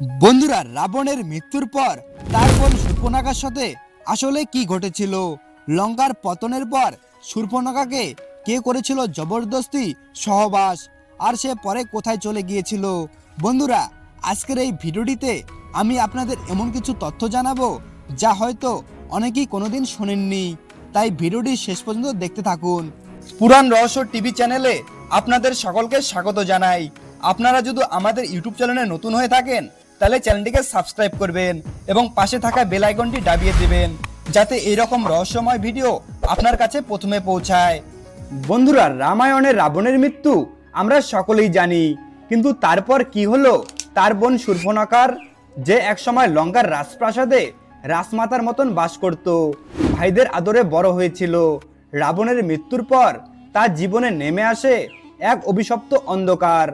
বন্ধুরা, রাবণের মৃত্যুর পর তার বোন শূর্পনাখার সাথে আসলে কি ঘটেছিল? লঙ্কার পতনের পর শূর্পনাখাকে কে করেছিল জবরদস্তি সহবাস? আর সে পরে কোথায় চলে গিয়েছিল? বন্ধুরা, আজকের এই ভিডিওটিতে আমি আপনাদের এমন কিছু তথ্য জানাব যা হয়তো অনেকেই কোনোদিন শোনেননি। তাই ভিডিওটি শেষ পর্যন্ত দেখতে থাকুন। পুরাণ রহস্য টিভি চ্যানেলে আপনাদের সকলকে স্বাগত জানাই। আপনারা যদি আমাদের ইউটিউব চ্যানেলে নতুন হয়ে থাকেন তাহলে চ্যানেলটিকে সাবস্ক্রাইব করবেন এবং পাশে থাকা বেল আইকনটি দাবিয়ে দেবেন, যাতে এইরকম রহস্যময় ভিডিও আপনার কাছে প্রথমে পৌঁছায়। বন্ধুরা রামায়ণের রাবণের মৃত্যু আমরা সকলেই জানি, কিন্তু তারপর কি হলো? তার বোন শূর্পণখার যে একসময় লঙ্কার রাজপ্রাসাদে রাজমাতার মতন বাস করত, ভাইদের আদরে বড় হয়েছিল। রাবণের মৃত্যুর পর তার জীবনে নেমে আসে এক অভিশপ্ত অন্ধকার।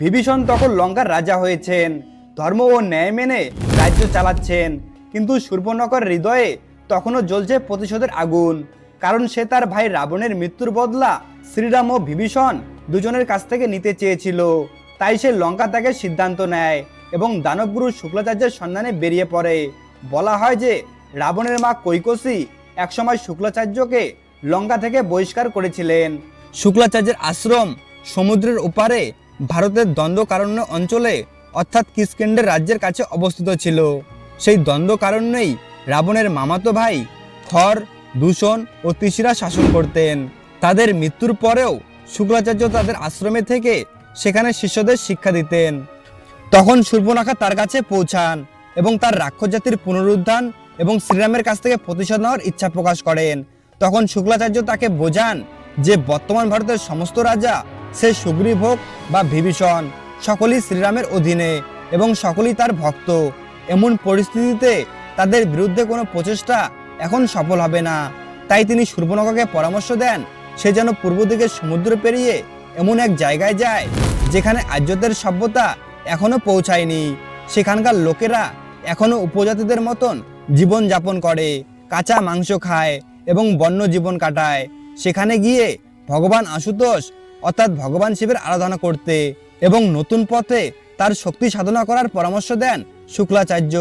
বিভীষণ তখন লঙ্কার রাজা হয়েছেন। ধর্ম ও ন্যায় মেনে রাজ্য চালাচ্ছেন। কিন্তু শূর্পণখর হৃদয়ে তখনও জ্বলছে প্রতিশোধের আগুন। কারণ সে তার ভাই রাবণের মৃত্যুর বদলা শ্রীরাম ও বিভীষণ দুজনের কাছ থেকে নিতে চেয়েছিল। তাই সে লঙ্কা ত্যাগের সিদ্ধান্ত নেয় এবং দানবগুরু শুক্লাচার্যের সন্ধানে বেরিয়ে পড়ে। বলা হয় যে রাবণের মা কৈকসী একসময় শুক্লাচার্যকে লঙ্কা থেকে বহিষ্কার করেছিলেন। শুক্লাচার্যের আশ্রম সমুদ্রের ওপারে ভারতের দ্বন্দ্বকারণ্য অঞ্চলে অর্থাৎ কিষ্কেন্ডের রাজ্যের কাছে অবস্থিত ছিল। সেই দ্বন্দ্ব কারণেই রাবণের মামাতো ভাই খর দূষণ ও তিসিরা শাসন করতেন। তাদের মৃত্যুর পরেও শুক্লাচার্য তাদের আশ্রমে থেকে সেখানে শিষ্যদের শিক্ষা দিতেন। তখন সূর্পনাখা তার কাছে পৌঁছান এবং তার রাক্ষস জাতির পুনরুত্থান এবং শ্রীরামের কাছ থেকে প্রতিশোধ নেওয়ার ইচ্ছা প্রকাশ করেন। তখন শুক্লাচার্য তাকে বোঝান যে বর্তমান ভারতের সমস্ত রাজা সে সুগ্রীব হোক বা বিভীষণ। সকলেই শ্রীরামের অধীনে এবং সকলেই তার ভক্ত। এমন পরিস্থিতিতে তাদের বিরুদ্ধে কোনো প্রচেষ্টা এখন সফল হবে না। তাই তিনি সূর্পনখাকে পরামর্শ দেন, সে যেন পূর্ব দিকে সমুদ্র পেরিয়ে এমন এক জায়গায় যায়, যেখানে আর্যদের সভ্যতা এখনও পৌঁছায়নি। সেখানকার লোকেরা এখনও উপজাতিদের মতন জীবন যাপন করে, কাঁচা মাংস খায় এবং বন্য জীবন কাটায়। সেখানে গিয়ে ভগবান আশুতোষ অর্থাৎ ভগবান শিবের আরাধনা করতে এবং নতুন পথে তার শক্তি সাধনা করার পরামর্শ দেন শুক্লাচার্য।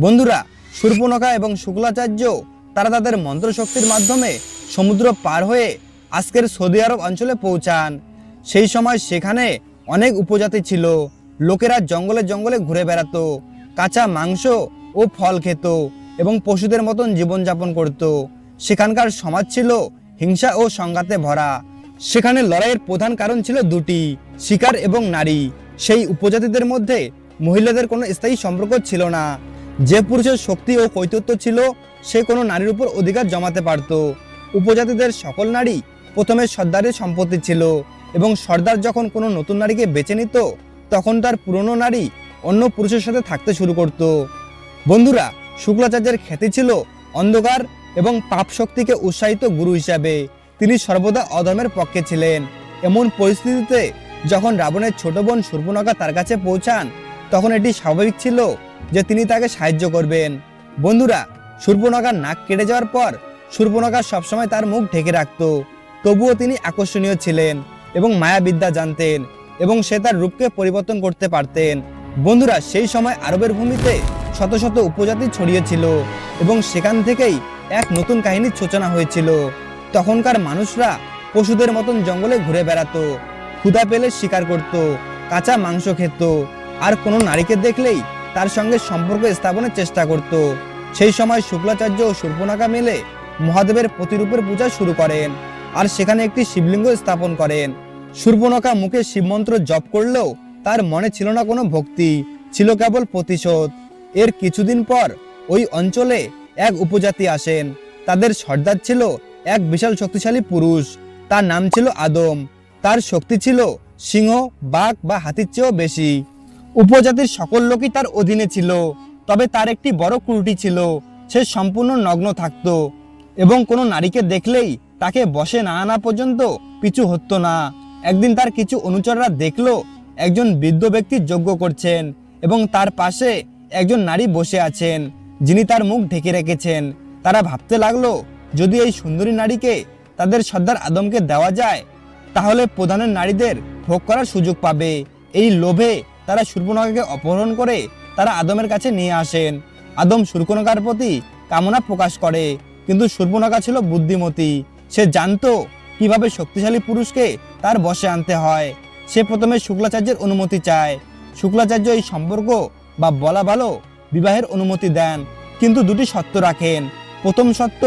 বন্ধুরা, সূর্পনখা এবং শুক্লাচার্য তারা তাদের মন্ত্রশক্তির মাধ্যমে সমুদ্র পার হয়ে আজকের সৌদি আরব অঞ্চলে পৌঁছান। সেই সময় সেখানে অনেক উপজাতি ছিল। লোকেরা জঙ্গলে জঙ্গলে ঘুরে বেড়াতো, কাঁচা মাংস ও ফল খেত এবং পশুদের মতন জীবনযাপন করত। সেখানকার সমাজ ছিল হিংসা ও সংঘাতে ভরা। সেখানে লড়াইয়ের প্রধান কারণ ছিল দুটি, শিকার এবং নারী। সেই উপজাতিদের মধ্যে মহিলাদের কোনো স্থায়ী সম্পর্ক ছিল না। যে পুরুষের শক্তি ও কৈতত্য ছিল, সে কোনো নারীর উপর অধিকার জমাতে পারত। উপজাতিদের সকল নারী প্রথমে সর্দারের সম্পত্তি ছিল এবং সর্দার যখন কোনো নতুন নারীকে বেছে নিত, তখন তার পুরনো নারী অন্য পুরুষের সাথে থাকতে শুরু করত। বন্ধুরা, শুক্লাচার্যের খ্যাতি ছিল অন্ধকার এবং পাপ শক্তিকে উৎসাহিত গুরু হিসাবে। তিনি সর্বদা অদমের পক্ষে ছিলেন। এমন পরিস্থিতিতে যখন রাবণের ছোট বোন সূর্পনখা তার কাছে পৌঁছান, তখন এটি স্বাভাবিক ছিল যে তিনি তাকে সাহায্য করবেন। বন্ধুরা, সূর্পনখার নাক কেটে যাওয়ার পর সূর্পনখা সবসময় তার মুখ ঢেকে রাখত। তবুও তিনি আকর্ষণীয় ছিলেন এবং মায়াবিদ্যা জানতেন এবং সে তার রূপকে পরিবর্তন করতে পারতেন। বন্ধুরা, সেই সময় আরবের ভূমিতে শত শত উপজাতি ছড়িয়েছিল এবং সেখান থেকেই এক নতুন কাহিনীর সূচনা হয়েছিল। তখনকার মানুষরা পশুদের মতন জঙ্গলে ঘুরে বেড়াতো, ক্ষুধা পেলে শিকার করত, কাঁচা মাংস খেত। আর কোনো নারীকে দেখলেই তার সঙ্গে সম্পর্ক স্থাপনের চেষ্টা করত। সেই সময় শুক্লাচার্য ও সূর্পনাখা মেলে মহাদেবের প্রতিরূপের পূজা শুরু করেন আর সেখানে একটি শিবলিঙ্গ স্থাপন করেন। সূর্পনখা মুখে শিবমন্ত্র জপ করলেও তার মনে ছিল না কোনো ভক্তি, ছিল কেবল প্রতিশোধ। এর কিছুদিন পর ওই অঞ্চলে এক উপজাতি আসেন। তাদের সর্দার ছিল এক বিশাল শক্তিশালী পুরুষ। তার নাম ছিল আদম। তার শক্তি ছিল সিংহ, বাঘ বা হাতির চেয়েও বেশি। উপজাতির সকল লোকই তার অধীনে ছিল, তবে তার একটি বড় ক্রুটি ছিল। সে সম্পূর্ণ নগ্ন থাকতো এবং কোনো নারীকে দেখলেই তাকে বসে না আনা পর্যন্ত পিছু হতো না। একদিন তার কিছু অনুচররা দেখল, একজন বৃদ্ধ ব্যক্তি যজ্ঞ করছেন এবং তার পাশে একজন নারী বসে আছেন, যিনি তার মুখ ঢেকে রেখেছেন। তারা ভাবতে লাগল যদি এই সুন্দরী নারীকে তাদের সর্দার আদমকে দেওয়া যায়, তাহলে প্রধানের নারীদের ভোগ করার সুযোগ পাবে। এই লোভে তারা সূর্পনখাকে অপহরণ করে তারা আদমের কাছে নিয়ে আসেন। আদম সুরকনকার প্রতি কামনা প্রকাশ করে, কিন্তু সুর্পনখা ছিল বুদ্ধিমতী। সে জানতো কীভাবে শক্তিশালী পুরুষকে তার বশে আনতে হয়। সে প্রথমে শুক্লাচার্যের অনুমতি চায়। শুক্লাচার্য এই সম্পর্ক বা বলা ভালো বিবাহের অনুমতি দেন, কিন্তু দুটি শর্ত রাখেন। প্রথম শর্ত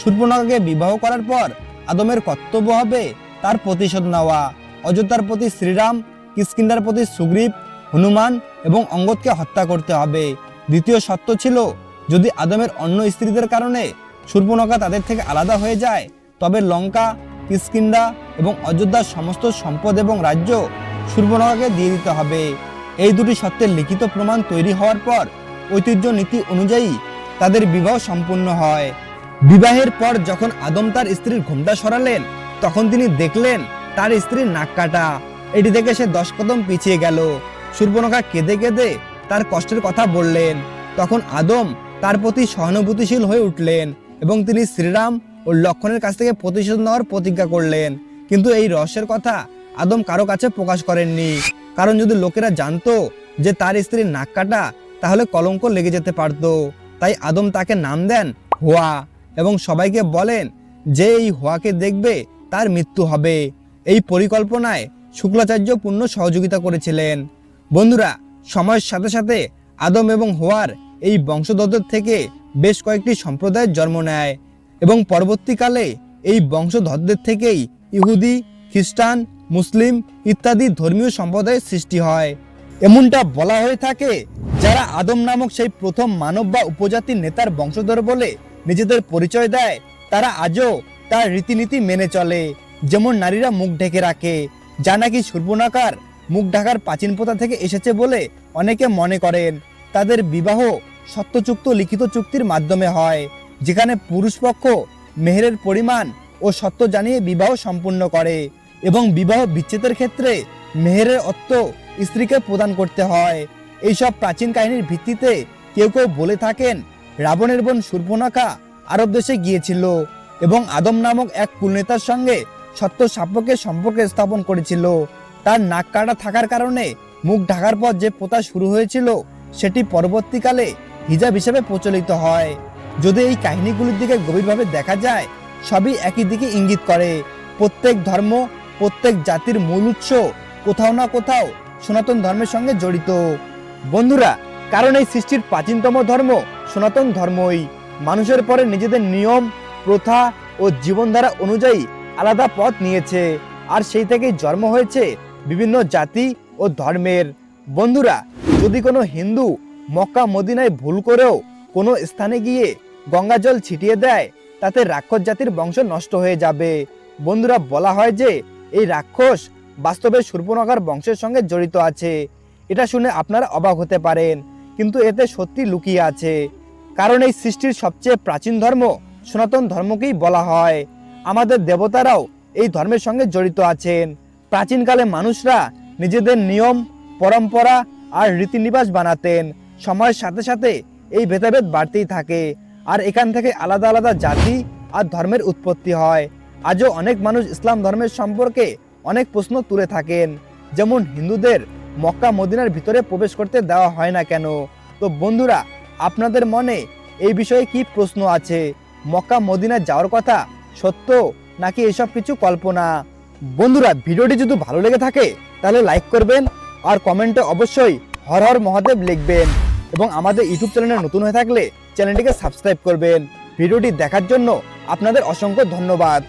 সুর্পনখাকে বিবাহ করার পর আদমের কর্তব্য হবে তার প্রতিশোধ নেওয়া। অযোধ্যার প্রতি শ্রীরাম কিষ্কিন্দার প্রতি সুগ্রীব, হনুমান এবং অঙ্গদকে হত্যা করতে হবে। দ্বিতীয় শর্ত ছিল, যদি আদমের অন্য স্ত্রীদের কারণে সুর্পনখা তাদের থেকে আলাদা হয়ে যায়, তবে লঙ্কা কিষ্কিন্দা এবং অযোধ্যার সমস্ত সম্পদ এবং রাজ্য সুর্পনখাকে দিয়ে দিতে হবে। এই দুটি শর্তের লিখিত প্রমাণ তৈরি হওয়ার পর ঐতিহ্য নীতি অনুযায়ী তাদের বিবাহ সম্পূর্ণ হয়। বিবাহের পর যখন আদম তার স্ত্রীর ঘোমটা সরালেন, তখন তিনি দেখলেন তার স্ত্রীর নাক কাটা। এটি দেখে সে দশ কদম পিছিয়ে গেল। সুর্পনখা কেঁদে কেঁদে তার কষ্টের কথা বললেন। তখন আদম তার প্রতি সহানুভূতিশীল হয়ে উঠলেন এবং তিনি শ্রীরাম ও লক্ষণের কাছ থেকে প্রতিশোধ নেওয়ার প্রতিজ্ঞা করলেন। কিন্তু এই রহস্যের কথা আদম কারও কাছে প্রকাশ করেননি। কারণ যদি লোকেরা জানতো যে তার স্ত্রীর নাক কাটা, তাহলে কলঙ্ক লেগে যেতে পারতো। তাই আদম তাকে নাম দেন হোয়া। এবং সবাইকে বলেন যে এই হোয়াকে দেখবে তার মৃত্যু হবে। এই পরিকল্পনায় শুক্লাচার্য পূর্ণ সহযোগিতা করেছিলেন। বন্ধুরা, সময়ের সাথে সাথে আদম এবং হোয়ার এই বংশধরদের থেকে বেশ কয়েকটি সম্প্রদায়ের জন্ম নেয় এবং পরবর্তীকালে এই বংশধরদের থেকেই ইহুদি, খ্রিস্টান, মুসলিম ইত্যাদি ধর্মীয় সম্প্রদায়ের সৃষ্টি হয়। এমনটা বলা হয়ে থাকে যারা আদম নামক সেই প্রথম মানব বা উপজাতির নেতার বংশধর বলে নিজেদের পরিচয় দেয়, তারা আজও তার রীতিনীতি মেনে চলে। যেমন নারীরা মুখ ঢেকে রাখে, যা নাকি সূর্পনাকার মুখ ঢাকার প্রাচীন প্রথা থেকে এসেছে বলে অনেকে মনে করেন। তাদের বিবাহ সত্যযুক্ত লিখিত চুক্তির মাধ্যমে হয়, যেখানে পুরুষ পক্ষ মেহেরের পরিমাণ ও সত্য জানিয়ে বিবাহ সম্পূর্ণ করে এবং বিবাহ বিচ্ছেদের ক্ষেত্রে মেহেরের অর্থ স্ত্রীকে প্রদান করতে হয়। এইসব প্রাচীন কাহিনীর ভিত্তিতে কেউ কেউ বলে থাকেন রাবণের বোন সূর্পনখা আরব দেশে গিয়েছিল এবং আদম নামক এক কুলনেতার সঙ্গে সত্য সাপকে সম্পর্ক স্থাপন করেছিল। তার নাক কাটা থাকার কারণে মুখ ঢাকার পর যে প্রথা শুরু হয়েছিল, সেটি পরবর্তীকালে হিজাব হিসেবে প্রচলিত হয়। যদি এই কাহিনীগুলির দিকে গভীরভাবে দেখা যায়, সবই একই দিকে ইঙ্গিত করে। প্রত্যেক ধর্ম, প্রত্যেক জাতির মূল উৎস কোথাও না কোথাও সনাতন ধর্মের সঙ্গে জড়িত। বন্ধুরা, কারণ এই সৃষ্টির প্রাচীনতম ধর্ম সনাতন ধর্মই মানুষের পরে নিজেদের নিয়ম, প্রথা ও জীবনধারা অনুযায়ী আলাদা পথ নিয়েছে। আর সেই থেকেই জন্ম হয়েছে বিভিন্ন জাতি ও ধর্মের। বন্ধুরা, যদি কোনো হিন্দু মক্কা মদিনায় ভুল করেও কোনো স্থানে গিয়ে গঙ্গা জল ছিটিয়ে দেয়, তাতে রাক্ষস জাতির বংশ নষ্ট হয়ে যাবে। বন্ধুরা, বলা হয় যে এই রাক্ষস বাস্তবে সূর্পনখার বংশের সঙ্গে জড়িত আছে। এটা শুনে আপনারা অবাক হতে পারেন, কিন্তু এতে সত্যি লুকিয়ে আছে। কারণ এই সৃষ্টির সবচেয়ে প্রাচীন ধর্ম সনাতন ধর্মকেই বলা হয়। আমাদের দেবতারাও এই ধর্মের সঙ্গে জড়িত আছেন। প্রাচীনকালে মানুষরা নিজেদের নিয়ম, পরম্পরা আর রীতিনিবাস বানাতেন। সময়ের সাথে সাথে এই ভেদাভেদ বাড়তেই থাকে। আর এখান থেকে আলাদা আলাদা জাতি আর ধর্মের উৎপত্তি হয়। আজও অনেক মানুষ ইসলাম ধর্মের সম্পর্কে অনেক প্রশ্ন তুলে থাকেন। যেমন হিন্দুদের মক্কা মদিনার ভিতরে প্রবেশ করতে দেওয়া হয় না কেন? তো বন্ধুরা আপনাদের মনে এই বিষয়ে কি প্রশ্ন আছে? মক্কা, মদিনা যাওয়ার কথা? সত্য? নাকি এসব কিছু কল্পনা? বন্ধুরা, ভিডিওটি যদি ভালো লেগে থাকে, তাহলে লাইক করবেন আর কমেন্টে অবশ্যই হর হর মহাদেব লিখবেন এবং আমাদের ইউটিউব চ্যানেলে নতুন হয়ে থাকলে চ্যানেলটিকে সাবস্ক্রাইব করবেন। ভিডিওটি দেখার জন্য আপনাদের অসংখ্য ধন্যবাদ।